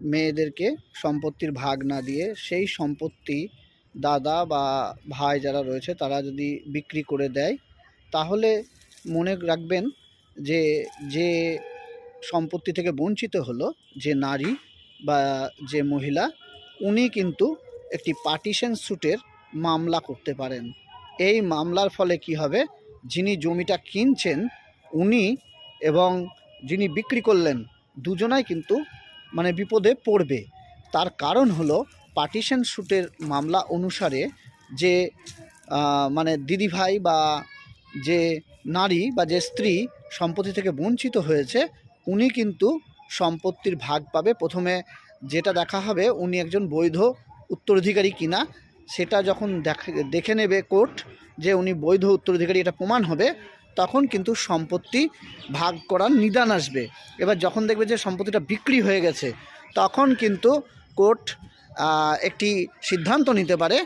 মেয়েদেরকে সম্পত্তির ভাগ না দিয়ে সেই সম্পত্তি দাদা বা ভাই যারা রয়েছে তারা যদি বিক্রি করে দেয়, তাহলে মনে রাখবেন যে যে সম্পত্তি থেকে বঞ্চিত হলো যে নারী বা যে মহিলা, উনি কিন্তু একটি পার্টিশন স্যুটের মামলা করতে পারেন। এই মামলার ফলে কি হবে? যিনি জমিটা কিনছেন, উনি এবং যিনি বিক্রি করলেন, দুজনাই কিন্তু মানে বিপদে পড়বে। তার কারণ হলো পার্টিশন শ্যুটের মামলা অনুসারে যে মানে দিদিভাই বা যে নারী বা যে স্ত্রী সম্পত্তি থেকে বঞ্চিত হয়েছে, উনি কিন্তু সম্পত্তির ভাগ পাবে। প্রথমে যেটা দেখা হবে, উনি একজন বৈধ উত্তরাধিকারী কিনা, সেটা যখন দেখে নেবে কোর্ট যে উনি বৈধ উত্তরাধিকারী, এটা প্রমাণ হবে। তখন কিন্তু সম্পত্তি ভাগ করার নিদান আসবে। এবার যখন দেখবে যে সম্পত্তিটা বিক্রি হয়ে গেছে, তখন কিন্তু কোর্ট একটি সিদ্ধান্ত নিতে পারে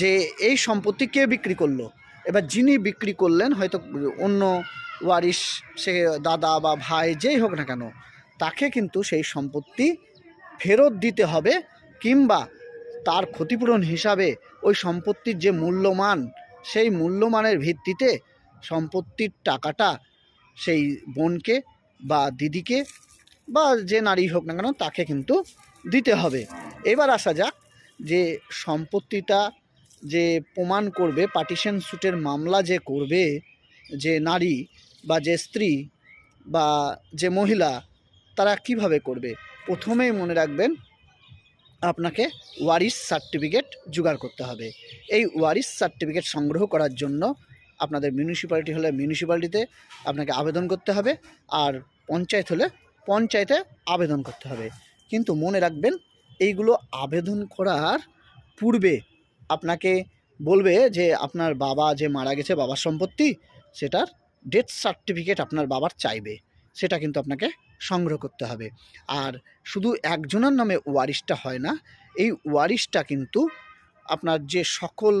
যে এই সম্পত্তি কে বিক্রি করল। এবার যিনি বিক্রি করলেন, হয়তো অন্য ওয়ারিশ, সে দাদা বা ভাই যেই হোক না কেন, তাকে কিন্তু সেই সম্পত্তি ফেরত দিতে হবে কিংবা তার ক্ষতিপূরণ হিসাবে ওই সম্পত্তির যে মূল্যমান, সেই মূল্যমানের ভিত্তিতে সম্পত্তির টাকাটা সেই বোনকে বা দিদিকে বা যে নারী হোক না কেন তাকে কিন্তু দিতে হবে। এবার আসা যাক যে সম্পত্তিটা যে প্রমাণ করবে, পার্টিশন স্যুটের মামলা যে করবে, যে নারী বা যে স্ত্রী বা যে মহিলা, তারা কীভাবে করবে? প্রথমেই মনে রাখবেন আপনাকে ওয়ারিশ সার্টিফিকেট জোগাড় করতে হবে। এই ওয়ারিশ সার্টিফিকেট সংগ্রহ করার জন্য আপনাদের মিউনিসিপ্যালিটি হলে মিউনিসিপ্যালিটিতে আপনাকে আবেদন করতে হবে আর পঞ্চায়েত হলে পঞ্চায়েতে আবেদন করতে হবে। কিন্তু মনে রাখবেন, এইগুলো আবেদন করার পূর্বে আপনাকে বলবে যে আপনার বাবা যে মারা গেছে, বাবার সম্পত্তি, সেটার ডেথ সার্টিফিকেট আপনার বাবার চাইবে। সেটা কিন্তু আপনাকে সংগ্রহ করতে হবে। আর শুধু একজনের নামে ওয়ারিশটা হয় না, এই ওয়ারিশটা কিন্তু আপনার যে সকল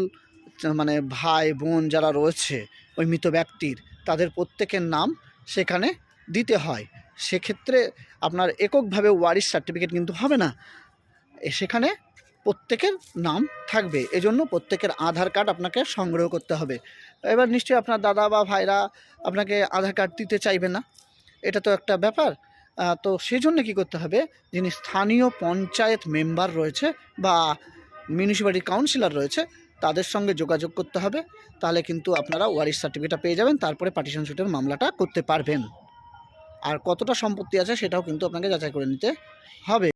মানে ভাই, বোন যারা রয়েছে, ওই মৃত ব্যক্তির, তাদের প্রত্যেকের নাম সেখানে দিতে হয়। সেক্ষেত্রে আপনার এককভাবে ওয়ারিশ সার্টিফিকেট কিন্তু হবে না। সেখানে প্রত্যেকের নাম থাকবে। এজন্য প্রত্যেকের আধার কার্ড আপনাকে সংগ্রহ করতে হবে। এবার নিশ্চয়ই আপনার দাদা বা ভাইরা আপনাকে আধার কার্ড দিতে চাইবে না। এটা তো একটা ব্যাপার। তো সেই সেজন্য কী করতে হবে? যিনি স্থানীয় পঞ্চায়েত মেম্বার রয়েছে বা মিউনিসিপ্যালিটি কাউন্সিলর রয়েছে তাদের সঙ্গে যোগাযোগ করতে হবে, তাহলে কিন্তু আপনারা ওয়ারিশ সার্টিফিকেটটা পেয়ে যাবেন, তারপরে পার্টিশন সুটের মামলাটা করতে পারবেন। আর কতটা সম্পত্তি আছে সেটাও কিন্তু আপনাকে যাচাই করে নিতে হবে।